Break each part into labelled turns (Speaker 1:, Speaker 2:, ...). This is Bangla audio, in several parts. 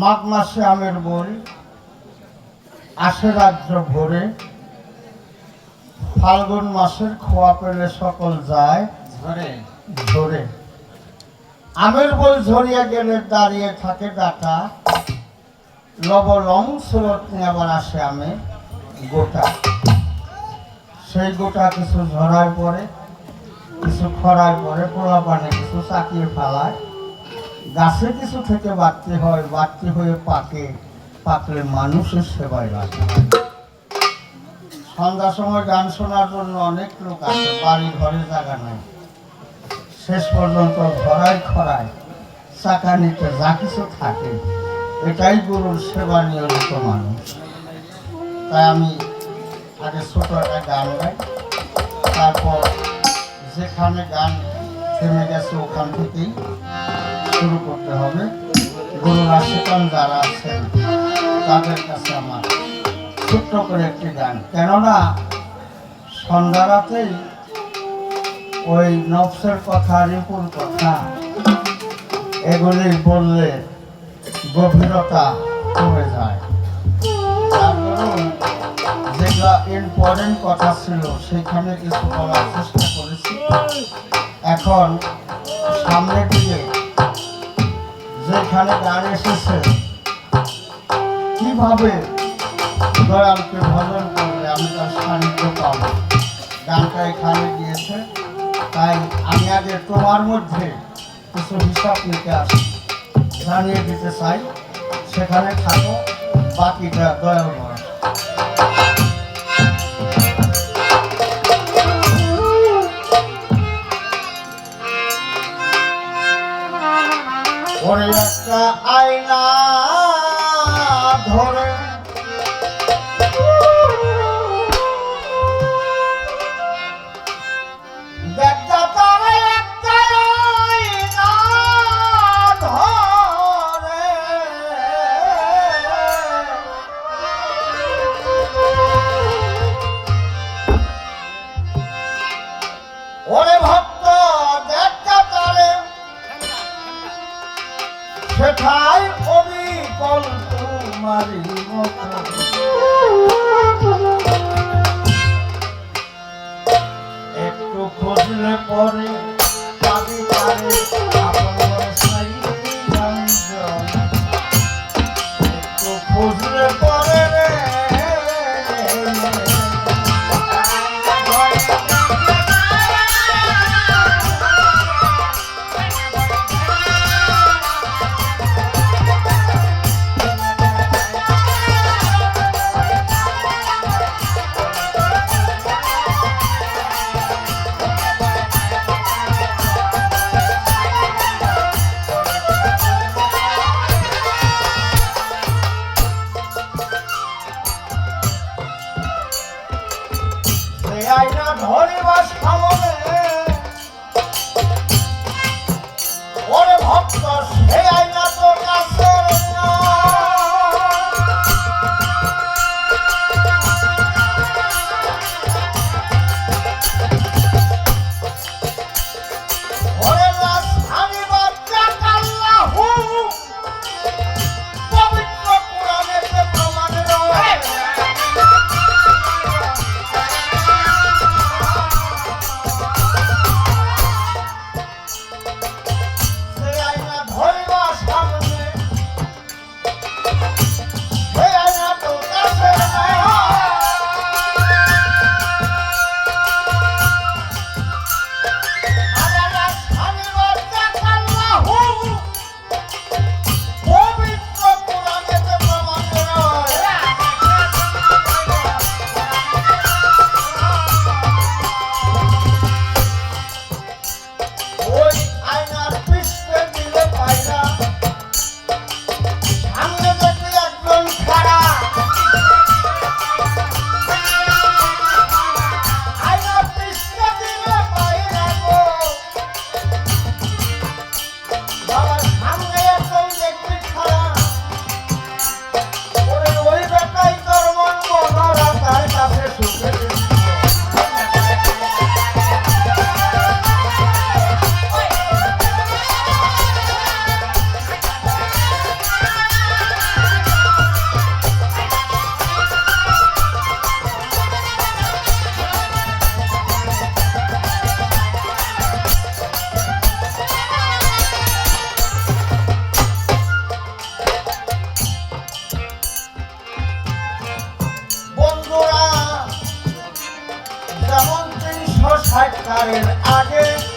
Speaker 1: মাঘ মাসে আমের বই আসে রাজ্য ভরে। ফাল্গুন মাসের খোয়া পেলে সকল যায়
Speaker 2: ধরে
Speaker 1: ঝরে আমের বই ঝরিয়া গেলে দাঁড়িয়ে থাকে ডাটা। লবলং সুরত নিয়ে আবার আসে আমে গোটা। সেই গোটা কিছু ঝরায় পড়ে কিছু খরায় পড়ে পোলা পানে কিছু চাকিয়ে ফেলায়। গাছে কিছু থেকে বাড়তি হয়, বাড়তি হয়ে পাকে, পাকলে মানুষের সেবায় লাগে সন্ধ্যার সময় গান শোনার জন্য অনেক লোক আছে বাড়ি ঘরে জায়গা নাই। শেষ পর্যন্ত খরায় খরায় চাকা নিতে যা কিছু থাকে, এটাই গুরুর সেবা নিয়োজিত মানুষ। তাই আমি আগে ছোট একটা গান গাই, তারপর যেখানে গান থেমে গেছে ওখান থেকেই শুরু করতে হবে। গুরু আশিকান যারা আছেন, তাদের কাছে আমার ছোট্ট করে একটি গান। কেননা, সন্ধ্যা রাতেই ওই নফসের কথা, রিপুর কথা, এগুলি বললে গভীরতা কমে যায়। যেগুলা ইম্পর্টেন্ট কথা ছিল, সেখানে কিছু বলার চেষ্টা করেছি। এখন সামনে দিকে যেখানে গান এসেছে, কীভাবে দয়ালকে ভজন করলে আমি তার সান্নিধ্য পাবো? গানটা এখানে দিয়েছে তাই আমি আগে তোমার মধ্যে কিছু হিসাব নিতে আসি। জানিয়ে দিতে চাই, সেখানে থাকো, বাকিটা দয়াল ওরে একটা আয়না Bye. আইনা ধরিবার সরকারের আগে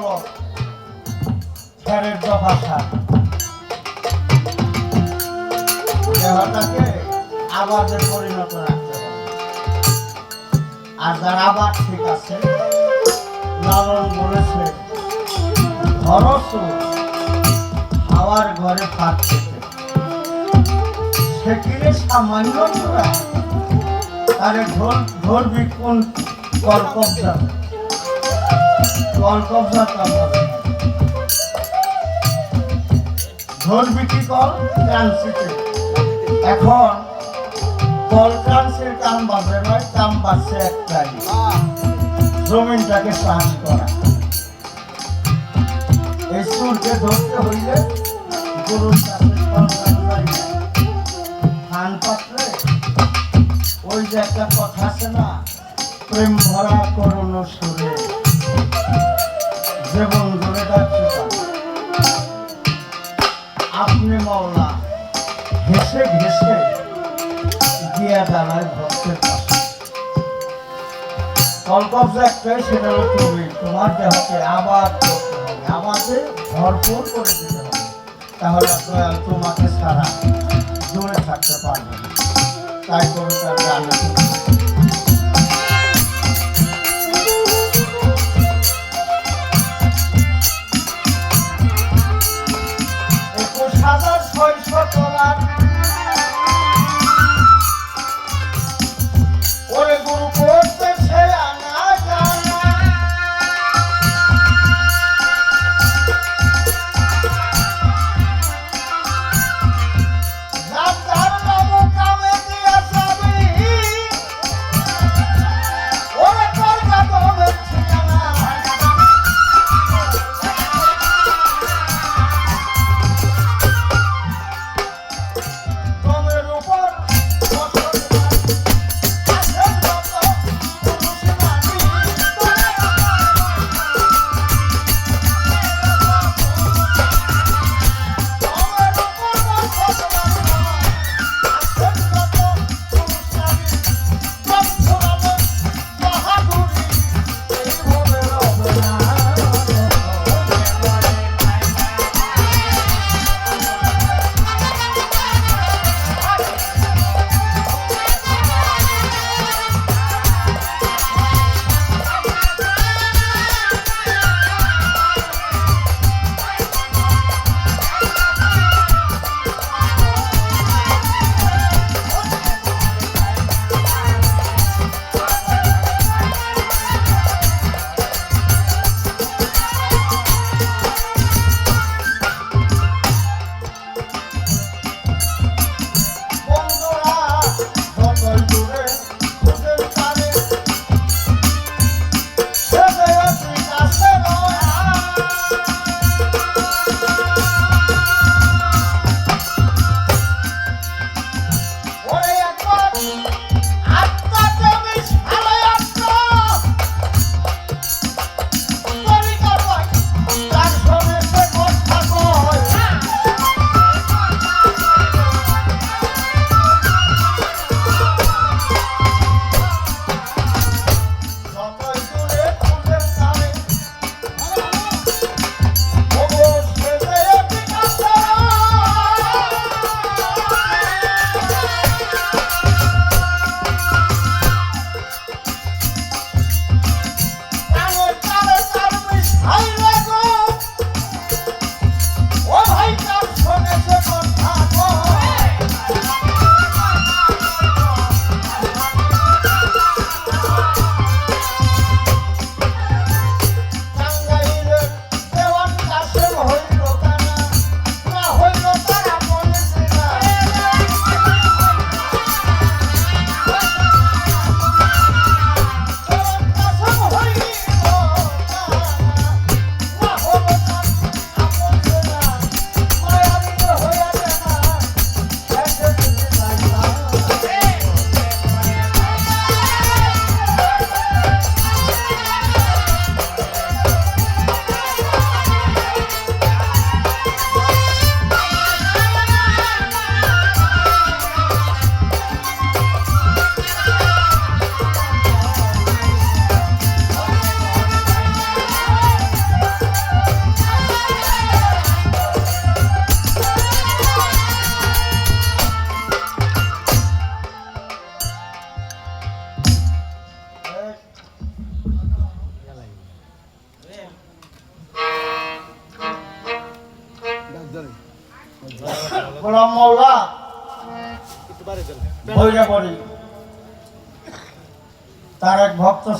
Speaker 1: বলো ফেরের দফাসা দেহটাকে আবাদের পরিণত রাখতে আর যার আবার ঠিক আছে, লালন বলেছে ঘরস হাওয়ার ঘরে ফাঁক খেতে। সেখানে সামান্য তোরা আরে ঢোল ঢোল বিকুন কল কবজা কল কবজা কাম হবে ঢোল বিক্রি কল ক্রান্সিতে এখন কল ক্রান্সির কাম বাজে নয় কাম বাজছে একটাই জমিনটাকে চাষ করা এই সুরকে ধরতে হইলে গরুর চাষের ধান পাত্রে ওই যে একটা কথা আছে না প্রেম ভরা করুণ সুরে আপনি মাওলা একটাই, সেটা তুমি। তোমার দেহকে আবাদ করতে হবে। করে দিতে হবে। তাহলে তোমাকে ছাড়া দূরে থাকতে পারবে তাই করে তার গানে God.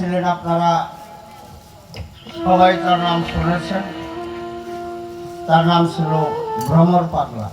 Speaker 1: ছিলেন আপনারা? সবাই তার নাম শুনেছেন। তার নাম ছিল ভ্রমর পাগলা।